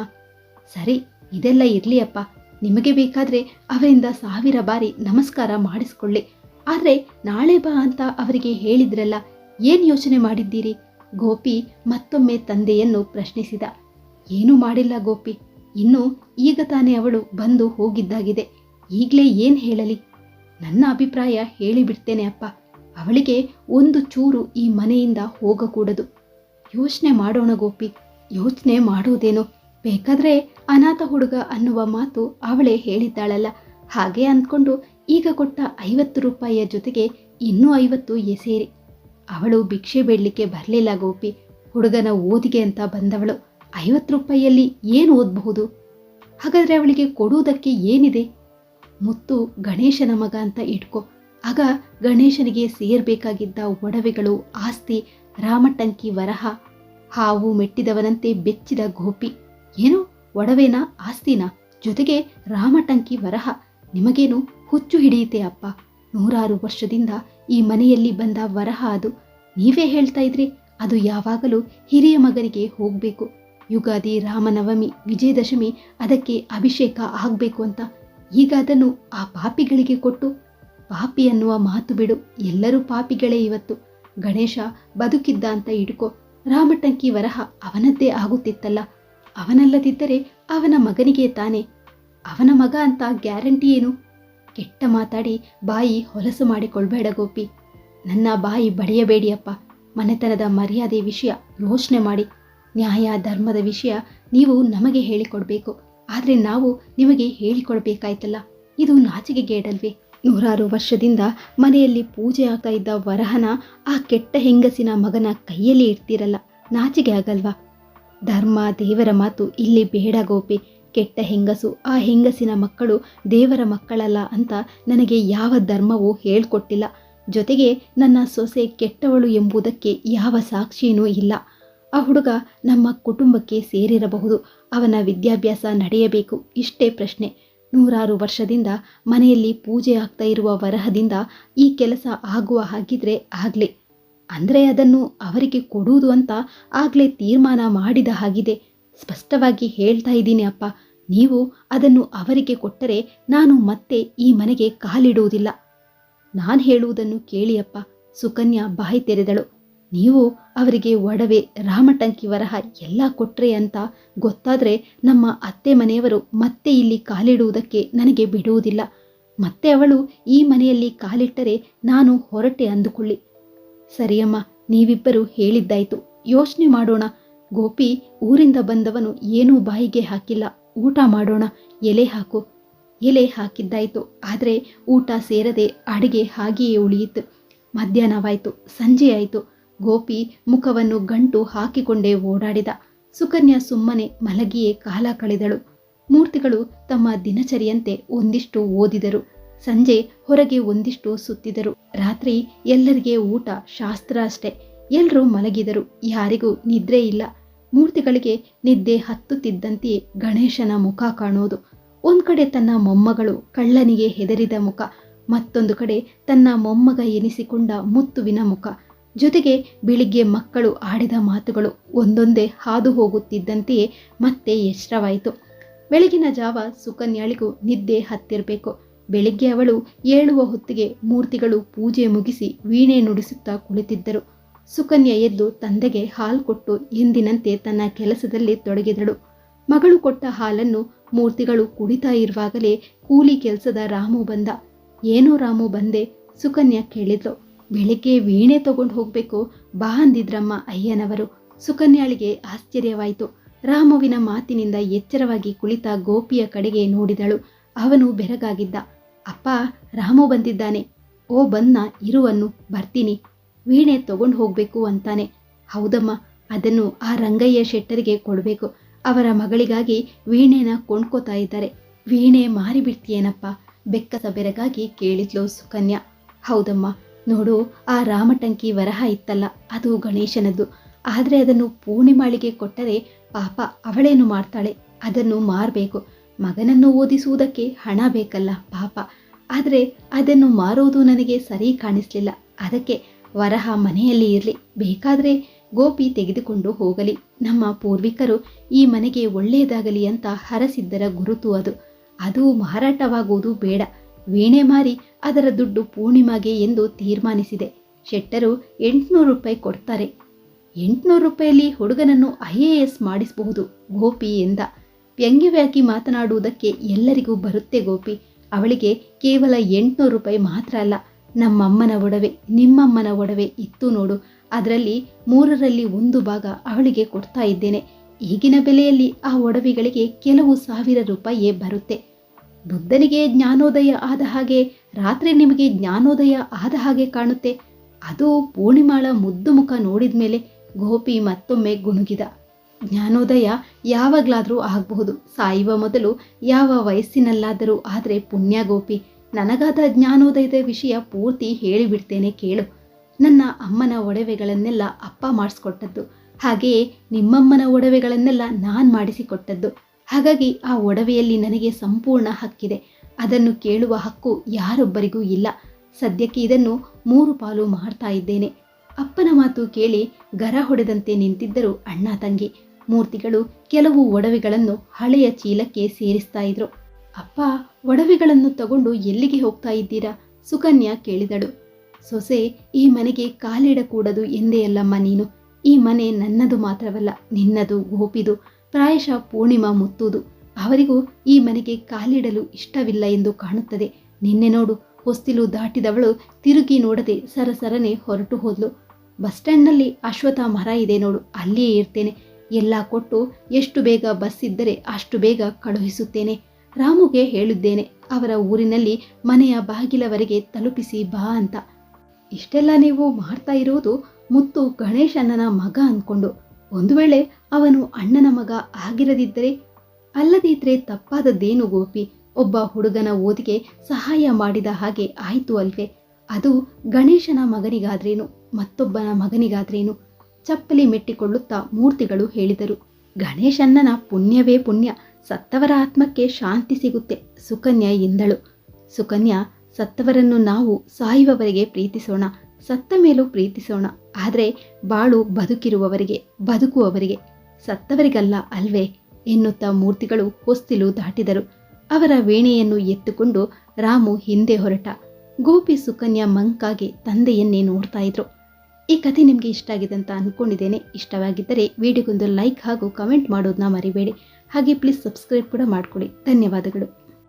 ಸರಿ, ಇದೆಲ್ಲ ಇರ್ಲಿ ಅಪ್ಪ. ನಿಮಗೆ ಬೇಕಾದ್ರೆ ಅವರಿಂದ ಸಾವಿರ ಬಾರಿ ನಮಸ್ಕಾರ ಮಾಡಿಸ್ಕೊಳ್ಳಿ. ಆದರೆ ನಾಳೆ ಬಾ ಅಂತ ಅವರಿಗೆ ಹೇಳಿದ್ರಲ್ಲ, ಏನು ಯೋಚನೆ ಮಾಡಿದ್ದೀರಿ? ಗೋಪಿ ಮತ್ತೊಮ್ಮೆ ತಂದೆಯನ್ನು ಪ್ರಶ್ನಿಸಿದ. ಏನೂ ಮಾಡಿಲ್ಲ ಗೋಪಿ. ಇನ್ನು ಈಗ ತಾನೇ ಅವಳು ಬಂದು ಹೋಗಿದ್ದಾಗಿದೆ. ಈಗಲೇ ಏನು ಹೇಳಲಿ? ನನ್ನ ಅಭಿಪ್ರಾಯ ಹೇಳಿಬಿಡ್ತೇನೆ ಅಪ್ಪ. ಅವಳಿಗೆ ಒಂದು ಚೂರು ಈ ಮನೆಯಿಂದ ಹೋಗಕೂಡದು. ಯೋಚನೆ ಮಾಡೋಣ ಗೋಪಿ. ಯೋಚನೆ ಮಾಡುವುದೇನು ಬೇಕಾದ್ರೆ ಅನಾಥ ಹುಡುಗ ಅನ್ನುವ ಮಾತು ಅವಳೇ ಹೇಳಿದ್ದಾಳಲ್ಲ. ಹಾಗೆ ಅಂದ್ಕೊಂಡು ಈಗ ಕೊಟ್ಟ ಐವತ್ತು ರೂಪಾಯಿಯ ಜೊತೆಗೆ ಇನ್ನೂ ಐವತ್ತು ಎಸೇರಿ ಅವಳು ಭಿಕ್ಷೆ ಬೇಡಲಿಕ್ಕೆ ಬರಲಿಲ್ಲ ಗೋಪಿ. ಹುಡುಗನ ಓದಿಗೆ ಅಂತ ಬಂದವಳು. ಐವತ್ತು ರೂಪಾಯಿಯಲ್ಲಿ ಏನು ಓದಬಹುದು? ಹಾಗಾದರೆ ಅವಳಿಗೆ ಕೊಡುವುದಕ್ಕೆ ಏನಿದೆ? ಮುತ್ತು ಗಣೇಶನ ಮಗ ಅಂತ ಇಟ್ಕೋ. ಆಗ ಗಣೇಶನಿಗೆ ಸೇರಬೇಕಾಗಿದ್ದ ಒಡವೆಗಳು, ಆಸ್ತಿ, ರಾಮಟಂಕಿ ವರಹ, ಹಾವು ಮೆಟ್ಟಿದವನಂತೆ ಬೆಚ್ಚಿದ ಗೋಪಿ. ಏನು? ಒಡವೆನ, ಆಸ್ತಿನಾ? ಜೊತೆಗೆ ರಾಮಟಂಕಿ ವರಹ. ನಿಮಗೇನು? ಹುಚ್ಚು ಹಿಡಿಯುತ್ತೆ ಅಪ್ಪ. ನೂರಾರು ವರ್ಷದಿಂದ ಈ ಮನೆಯಲ್ಲಿ ಬಂದ ವರಹ ಅದು. ನೀವೇ ಹೇಳ್ತಾ ಇದ್ರಿ, ಅದು ಯಾವಾಗಲೂ ಹಿರಿಯ ಮಗನಿಗೆ ಹೋಗಬೇಕು. ಯುಗಾದಿ, ರಾಮನವಮಿ, ವಿಜಯದಶಮಿ, ಅದಕ್ಕೆ ಅಭಿಷೇಕ ಆಗಬೇಕು ಅಂತ. ಈಗ ಅದನ್ನು ಆ ಪಾಪಿಗಳಿಗೆ ಕೊಟ್ಟು, ಪಾಪಿ ಅನ್ನುವ ಮಾತು ಬಿಡು, ಎಲ್ಲರೂ ಪಾಪಿಗಳೇ ಇವತ್ತು. ಗಣೇಶ ಬದುಕಿದ್ದ ಅಂತ ಇಡ್ಕೋ ರಾಮಟಂಕಿ ವರಹ ಅವನದ್ದೇ ಆಗುತ್ತಿತ್ತಲ್ಲ. ಅವನಲ್ಲದಿದ್ದರೆ ಅವನ ಮಗನಿಗೆ ತಾನೆ. ಅವನ ಮಗ ಅಂತ ಗ್ಯಾರಂಟಿ ಏನು? ಕೆಟ್ಟ ಮಾತಾಡಿ ಬಾಯಿ ಹೊಲಸು ಮಾಡಿಕೊಳ್ಬೇಡ ಗೋಪಿ. ನನ್ನ ಬಾಯಿ ಬಡಿಯಬೇಡಿಯಪ್ಪ. ಮನೆತನದ ಮರ್ಯಾದೆ ವಿಷಯ ಯೋಚನೆ ಮಾಡಿ. ನ್ಯಾಯ ಧರ್ಮದ ವಿಷಯ ನೀವು ನಮಗೆ ಹೇಳಿಕೊಡ್ಬೇಕು. ಆದರೆ ನಾವು ನಿಮಗೆ ಹೇಳಿಕೊಡ್ಬೇಕಾಯ್ತಲ್ಲ. ಇದು ನಾಚಿಗೆ ಗೇಡಲ್ವೇ. ನೂರಾರು ವರ್ಷದಿಂದ ಮನೆಯಲ್ಲಿ ಪೂಜೆ ಆಗ್ತಾ ಇದ್ದ ವರಹನ ಆ ಕೆಟ್ಟ ಹೆಂಗಸಿನ ಮಗನ ಕೈಯಲ್ಲಿ ಇಡ್ತಿರಲ್ಲ. ನಾಚಿಗೆ ಆಗಲ್ವಾ? ಧರ್ಮ ದೇವರ ಮಾತು ಇಲ್ಲಿ ಬೇಡ ಗೋಪಿ. ಕೆಟ್ಟ ಹೆಂಗಸು, ಆ ಹೆಂಗಸಿನ ಮಕ್ಕಳು ದೇವರ ಮಕ್ಕಳಲ್ಲ ಅಂತ ನನಗೆ ಯಾವ ಧರ್ಮವೂ ಹೇಳ್ಕೊಟ್ಟಿಲ್ಲ. ಜೊತೆಗೆ ನನ್ನ ಸೊಸೆ ಕೆಟ್ಟವಳು ಎಂಬುದಕ್ಕೆ ಯಾವ ಸಾಕ್ಷಿಯೂ ಇಲ್ಲ. ಆ ಹುಡುಗ ನಮ್ಮ ಕುಟುಂಬಕ್ಕೆ ಸೇರಿರಬಹುದು, ಅವನ ವಿದ್ಯಾಭ್ಯಾಸ ನಡೆಯಬೇಕು, ಇಷ್ಟೇ ಪ್ರಶ್ನೆ. ನೂರಾರು ವರ್ಷದಿಂದ ಮನೆಯಲ್ಲಿ ಪೂಜೆ ಆಗ್ತಾ ಇರುವ ವರಹದಿಂದ ಈ ಕೆಲಸ ಆಗುವ ಹಾಗಿದ್ರೆ ಆಗಲಿ. ಅಂದರೆ ಅದನ್ನು ಅವರಿಗೆ ಕೊಡುವುದು ಅಂತ ಆಗಲೇ ತೀರ್ಮಾನ ಮಾಡಿದ ಹಾಗಿದೆ. ಸ್ಪಷ್ಟವಾಗಿ ಹೇಳ್ತಾ ಇದ್ದೀನಿ ಅಪ್ಪ. ನೀವು ಅದನ್ನು ಅವರಿಗೆ ಕೊಟ್ಟರೆ ನಾನು ಮತ್ತೆ ಈ ಮನೆಗೆ ಕಾಲಿಡುವುದಿಲ್ಲ. ನಾನು ಹೇಳುವುದನ್ನು ಕೇಳಿಯಪ್ಪ, ಸುಕನ್ಯಾ ಬಾಯಿ ತೆರೆದಳು. ನೀವು ಅವರಿಗೆ ಒಡವೆ, ರಾಮಟಂಕಿ ವರಹ ಎಲ್ಲ ಕೊಟ್ರೆ ಅಂತ ಗೊತ್ತಾದರೆ ನಮ್ಮ ಅತ್ತೆ ಮನೆಯವರು ಮತ್ತೆ ಇಲ್ಲಿ ಕಾಲಿಡುವುದಕ್ಕೆ ನನಗೆ ಬಿಡುವುದಿಲ್ಲ. ಮತ್ತೆ ಅವಳು ಈ ಮನೆಯಲ್ಲಿ ಕಾಲಿಟ್ಟರೆ ನಾನು ಹೊರಟೆ ಅಂದುಕೊಳ್ಳಿ. ಸರಿಯಮ್ಮ, ನೀವಿಬ್ಬರು ಹೇಳಿದ್ದಾಯಿತು. ಯೋಚನೆ ಮಾಡೋಣ. ಗೋಪಿ, ಊರಿಂದ ಬಂದವನು ಏನೂ ಬಾಯಿಗೆ ಹಾಕಿಲ್ಲ. ಊಟ ಮಾಡೋಣ. ಎಲೆ ಹಾಕು. ಎಲೆ ಹಾಕಿದ್ದಾಯಿತು. ಆದರೆ ಊಟ ಸೇರದೆ ಅಡಿಗೆ ಹಾಗೆಯೇ ಉಳಿಯಿತು. ಮಧ್ಯಾಹ್ನವಾಯಿತು. ಸಂಜೆಯಾಯಿತು ಗೋಪಿ ಮುಖವನ್ನು ಗಂಟು ಹಾಕಿಕೊಂಡೇ ಓಡಾಡಿದ. ಸುಕನ್ಯಾ ಸುಮ್ಮನೆ ಮಲಗಿಯೇ ಕಾಲ ಕಳೆದಳು. ಮೂರ್ತಿಗಳು ತಮ್ಮ ದಿನಚರಿಯಂತೆ ಒಂದಿಷ್ಟು ಓದಿದರು. ಸಂಜೆ ಹೊರಗೆ ಒಂದಿಷ್ಟು ಸುತ್ತಿದರು. ರಾತ್ರಿ ಎಲ್ಲರಿಗೆ ಊಟ ಶಾಸ್ತ್ರ ಅಷ್ಟೆ. ಎಲ್ಲರೂ ಮಲಗಿದರು. ಯಾರಿಗೂ ನಿದ್ರೆ ಇಲ್ಲ. ಮೂರ್ತಿಗಳಿಗೆ ನಿದ್ದೆ ಹತ್ತುತ್ತಿದ್ದಂತೆಯೇ ಗಣೇಶನ ಮುಖ ಕಾಣುವುದು ಒಂದು ಕಡೆ ತನ್ನ ಮೊಮ್ಮಗಳು ಕಳ್ಳನಿಗೆ ಹೆದರಿದ ಮುಖ, ಮತ್ತೊಂದು ಕಡೆ ತನ್ನ ಮೊಮ್ಮಗ ಎನಿಸಿಕೊಂಡ ಮುತ್ತುವಿನ ಮುಖ. ಜೊತೆಗೆ ಬೆಳಿಗ್ಗೆ ಮಕ್ಕಳು ಆಡಿದ ಮಾತುಗಳು ಒಂದೊಂದೇ ಹಾದು ಹೋಗುತ್ತಿದ್ದಂತೆಯೇ ಮತ್ತೆ ಎಚ್ಚರವಾಯಿತು. ಬೆಳಗಿನ ಜಾವ ಸುಕನ್ಯಾಳಿಗೂ ನಿದ್ದೆ ಹತ್ತಿರಬೇಕು. ಬೆಳಿಗ್ಗೆ ಅವಳು ಏಳುವ ಹೊತ್ತಿಗೆ ಮೂರ್ತಿಗಳು ಪೂಜೆ ಮುಗಿಸಿ ವೀಣೆ ನುಡಿಸುತ್ತಾ ಕುಳಿತಿದ್ದರು. ಸುಕನ್ಯಾ ಎದ್ದು ತಂದೆಗೆ ಹಾಲು ಕೊಟ್ಟು ಎಂದಿನಂತೆ ತನ್ನ ಕೆಲಸದಲ್ಲಿ ತೊಡಗಿದಳು. ಮಗಳು ಕೊಟ್ಟ ಹಾಲನ್ನು ಮೂರ್ತಿಗಳು ಕುಡಿತಾ ಇರುವಾಗಲೇ ಕೂಲಿ ಕೆಲಸದ ರಾಮು ಬಂದ. ಏನೋ ರಾಮು ಬಂದೆ, ಸುಕನ್ಯಾ ಕೇಳಿದ್ಲು. ಬೆಳಿಗ್ಗೆ ವೀಣೆ ತಗೊಂಡು ಹೋಗ್ಬೇಕು, ಬಾ ಅಂದಿದ್ರಮ್ಮ ಅಯ್ಯನವರು. ಸುಕನ್ಯಾಳಿಗೆ ಆಶ್ಚರ್ಯವಾಯಿತು. ರಾಮುವಿನ ಮಾತಿನಿಂದ ಎಚ್ಚರವಾಗಿ ಕುಳಿತ ಗೋಪಿಯ ಕಡೆಗೆ ನೋಡಿದಳು. ಅವನು ಬೆರಗಾಗಿದ್ದ. ಅಪ್ಪ, ರಾಮು ಬಂದಿದ್ದಾನೆ. ಓ, ಬನ್ನ ಇರುವನ್ನು ಬರ್ತೀನಿ. ವೀಣೆ ತಗೊಂಡು ಹೋಗ್ಬೇಕು ಅಂತಾನೆ. ಹೌದಮ್ಮ, ಅದನ್ನು ಆ ರಂಗಯ್ಯ ಶೆಟ್ಟರಿಗೆ ಕೊಡಬೇಕು. ಅವರ ಮಗಳಿಗಾಗಿ ವೀಣೆನ ಕೊಂಡ್ಕೋತಾ ಇದ್ದಾರೆ. ವೀಣೆ ಮಾರಿಬಿಡ್ತೀಯೇನಪ್ಪ? ಬೆಕ್ಕಸ ಬೆರಗಾಗಿ ಕೇಳಿದ್ಲು ಸುಕನ್ಯಾ. ಹೌದಮ್ಮ, ನೋಡು, ಆ ರಾಮಟಂಕಿ ವರಹ ಇತ್ತಲ್ಲ, ಅದು ಗಣೇಶನದ್ದು. ಆದರೆ ಅದನ್ನು ಪೂರ್ಣಿಮಾಳಿಗೆ ಕೊಟ್ಟರೆ ಪಾಪ ಅವಳೇನು ಮಾಡ್ತಾಳೆ? ಅದನ್ನು ಮಾರಬೇಕು. ಮಗನನ್ನು ಓದಿಸುವುದಕ್ಕೆ ಹಣ ಬೇಕಲ್ಲ ಪಾಪ. ಆದರೆ ಅದನ್ನು ಮಾರೋದು ನನಗೆ ಸರಿ ಕಾಣಿಸ್ಲಿಲ್ಲ. ಅದಕ್ಕೆ ವರಹ ಮನೆಯಲ್ಲಿ ಇರಲಿ. ಬೇಕಾದರೆ ಗೋಪಿ ತೆಗೆದುಕೊಂಡು ಹೋಗಲಿ. ನಮ್ಮ ಪೂರ್ವಿಕರು ಈ ಮನೆಗೆ ಒಳ್ಳೆಯದಾಗಲಿ ಅಂತ ಹರಸಿದ್ದರ ಗುರುತು ಅದು. ಅದು ಮಾರಾಟವಾಗುವುದು ಬೇಡ. ವೀಣೆ ಮಾರಿ ಅದರ ದುಡ್ಡು ಪೂರ್ಣಿಮಾಗೆ ಎಂದು ತೀರ್ಮಾನಿಸಿದೆ. ಶೆಟ್ಟರು ಎಂಟುನೂರು ರೂಪಾಯಿ ಕೊಡ್ತಾರೆ. ಎಂಟುನೂರು ರೂಪಾಯಲ್ಲಿ ಹುಡುಗನನ್ನು ಐ ಎ ಎಸ್ ಮಾಡಿಸಬಹುದು, ಗೋಪಿ ಎಂದ. ವ್ಯಂಗ್ಯವ್ಯಾಗಿ ಮಾತನಾಡುವುದಕ್ಕೆ ಎಲ್ಲರಿಗೂ ಬರುತ್ತೆ ಗೋಪಿ. ಅವಳಿಗೆ ಕೇವಲ ಎಂಟುನೂರು ರೂಪಾಯಿ ಮಾತ್ರ ಅಲ್ಲ. ನಮ್ಮಮ್ಮನ ಒಡವೆ, ನಿಮ್ಮಮ್ಮನ ಒಡವೆ ಇತ್ತು ನೋಡು. ಅದರಲ್ಲಿ ಮೂರರಲ್ಲಿ ಒಂದು ಭಾಗ ಅವಳಿಗೆ ಕೊಡ್ತಾ ಇದ್ದೇನೆ. ಈಗಿನ ಬೆಲೆಯಲ್ಲಿ ಆ ಒಡವೆಗಳಿಗೆ ಕೆಲವು ಸಾವಿರ ರೂಪಾಯಿಯೇ ಬರುತ್ತೆ. ಬುದ್ಧನಿಗೆ ಜ್ಞಾನೋದಯ ಆದ ಹಾಗೆ, ರಾತ್ರಿ ನಿಮಗೆ ಜ್ಞಾನೋದಯ ಆದ ಹಾಗೆ ಕಾಣುತ್ತೆ. ಅದು ಪೂರ್ಣಿಮಾಳ ಮುದ್ದು ಮುಖ ನೋಡಿದ ಮೇಲೆ ಗೋಪಿ ಮತ್ತೊಮ್ಮೆ ಗುಣುಗಿದ. ಜ್ಞಾನೋದಯ ಯಾವಾಗಲಾದರೂ ಆಗಬಹುದು. ಸಾಯುವ ಮೊದಲು ಯಾವ ವಯಸ್ಸಿನಲ್ಲಾದರೂ ಆದರೆ ಪುಣ್ಯ ಗೋಪಿ. ನನಗಾದ ಜ್ಞಾನೋದಯದ ವಿಷಯ ಪೂರ್ತಿ ಹೇಳಿಬಿಡ್ತೇನೆ ಕೇಳು. ನನ್ನ ಅಮ್ಮನ ಒಡವೆಗಳನ್ನೆಲ್ಲ ಅಪ್ಪ ಮಾಡಿಸ್ಕೊಟ್ಟದ್ದು ಹಾಗೆಯೇ ನಿಮ್ಮಮ್ಮನ ಒಡವೆಗಳನ್ನೆಲ್ಲ ನಾನು ಮಾಡಿಸಿಕೊಟ್ಟದ್ದು. ಹಾಗಾಗಿ ಆ ಒಡವೆಯಲ್ಲಿ ನನಗೆ ಸಂಪೂರ್ಣ ಹಕ್ಕಿದೆ. ಅದನ್ನು ಕೇಳುವ ಹಕ್ಕು ಯಾರೊಬ್ಬರಿಗೂ ಇಲ್ಲ. ಸದ್ಯಕ್ಕೆ ಇದನ್ನು ಮೂರು ಪಾಲು ಮಾಡ್ತಾ ಇದ್ದೇನೆ. ಅಪ್ಪನ ಮಾತು ಕೇಳಿ ಗರ ಹೊಡೆದಂತೆ ನಿಂತಿದ್ದರು ಅಣ್ಣ ತಂಗಿ. ಮೂರ್ತಿಗಳು ಕೆಲವು ಒಡವೆಗಳನ್ನು ಹಳೆಯ ಚೀಲಕ್ಕೆ ಸೇರಿಸ್ತಾ ಇದ್ರು. ಅಪ್ಪ, ಒಡವೆಗಳನ್ನು ತಗೊಂಡು ಎಲ್ಲಿಗೆ ಹೋಗ್ತಾ ಇದ್ದೀರಾ? ಸುಕನ್ಯಾ ಕೇಳಿದಳು. ಸೊಸೆ, ಈ ಮನೆಗೆ ಕಾಲಿಡಕೂಡದು ಎಂದೇ ಅಲ್ಲಮ್ಮ ನೀನು. ಈ ಮನೆ ನನ್ನದು ಮಾತ್ರವಲ್ಲ, ನಿನ್ನದು ಗೋಪಿದು ಪ್ರಾಯಶಃ ಪೂರ್ಣಿಮಾ ಮುತ್ತುದು. ಅವರಿಗೂ ಈ ಮನೆಗೆ ಕಾಲಿಡಲು ಇಷ್ಟವಿಲ್ಲ ಎಂದು ಕಾಣುತ್ತದೆ. ನಿನ್ನೆ ನೋಡು, ಹೊಸ್ತಿಲು ದಾಟಿದವಳು ತಿರುಗಿ ನೋಡದೆ ಸರಸರನೆ ಹೊರಟು ಹೋದ್ಲು. ಬಸ್ ಸ್ಟ್ಯಾಂಡ್ನಲ್ಲಿ ಅಶ್ವಥ ಮರ ಇದೆ ನೋಡು, ಅಲ್ಲಿಯೇ ಇರ್ತೇನೆ. ಎಲ್ಲ ಕೊಟ್ಟು ಎಷ್ಟು ಬೇಗ ಬಸ್ ಇದ್ದರೆ ಅಷ್ಟು ಬೇಗ ಕಳುಹಿಸುತ್ತೇನೆ. ರಾಮುಗೆ ಹೇಳಿದ್ದೇನೆ, ಅವರ ಊರಿನಲ್ಲಿ ಮನೆಯ ಬಾಗಿಲವರೆಗೆ ತಲುಪಿಸಿ ಬಾ ಅಂತ. ಇಷ್ಟೆಲ್ಲ ನೀವು ಮಾಡ್ತಾ ಇರೋದು ಮುತ್ತು ಗಣೇಶಣ್ಣನ ಮಗ ಅಂದ್ಕೊಂಡು ಒಂದು ವೇಳೆ ಅವನು ಅಣ್ಣನ ಮಗ ಆಗಿರದಿದ್ದರೆ, ಅಲ್ಲದಿದ್ರೆ ತಪ್ಪಾದದ್ದೇನು ಗೋಪಿ? ಒಬ್ಬ ಹುಡುಗನ ಓದಿಗೆ ಸಹಾಯ ಮಾಡಿದ ಹಾಗೆ ಆಯಿತು ಅಲ್ವೇ? ಅದು ಗಣೇಶನ ಮಗನಿಗಾದ್ರೇನು, ಮತ್ತೊಬ್ಬನ ಮಗನಿಗಾದ್ರೇನು? ಚಪ್ಪಲಿ ಮೆಟ್ಟಿಕೊಳ್ಳುತ್ತಾ ಮೂರ್ತಿಗಳು ಹೇಳಿದರು. ಗಣೇಶಣ್ಣನ ಪುಣ್ಯವೇ ಪುಣ್ಯ. ಸತ್ತವರ ಆತ್ಮಕ್ಕೆ ಶಾಂತಿ ಸಿಗುತ್ತೆ, ಸುಕನ್ಯಾ ಎಂದಳು ಸುಕನ್ಯಾ, ಸತ್ತವರನ್ನು ನಾವು ಸಾಯುವವರೆಗೆ ಪ್ರೀತಿಸೋಣ, ಸತ್ತ ಮೇಲೂ ಪ್ರೀತಿಸೋಣ, ಆದರೆ ಬಾಳು ಬದುಕಿರುವವರಿಗೆ, ಬದುಕುವವರಿಗೆ. ಸತ್ತವರಿಗಲ್ಲ ಅಲ್ವೇ, ಎನ್ನುತ್ತಾ ಮೂರ್ತಿಗಳು ಹೊಸ್ತಿಲು ದಾಟಿದರು. ಅವರ ವೇಣೆಯನ್ನು ಎತ್ತುಕೊಂಡು ರಾಮು ಹಿಂದೆ ಹೊರಟ. ಗೋಪಿ ಸುಕನ್ಯಾ ಮಂಕಾಗಿ ತಂದೆಯನ್ನೇ ನೋಡ್ತಾ ಇದ್ರು. ಈ ಕಥೆ ನಿಮಗೆ ಇಷ್ಟ ಆಗಿದೆ ಅಂತ ಅಂದ್ಕೊಂಡಿದ್ದೇನೆ ಇಷ್ಟವಾಗಿದ್ದರೆ ವಿಡಿಯೋಗೊಂದು ಲೈಕ್ ಹಾಗೂ ಕಮೆಂಟ್ ಮಾಡೋದನ್ನ ಮರಿಬೇಡಿ. ಹಾಗೆ ಪ್ಲೀಸ್ ಸಬ್ಸ್ಕ್ರೈಬ್ ಕೂಡ ಮಾಡಿಕೊಡಿ. ಧನ್ಯವಾದಗಳು.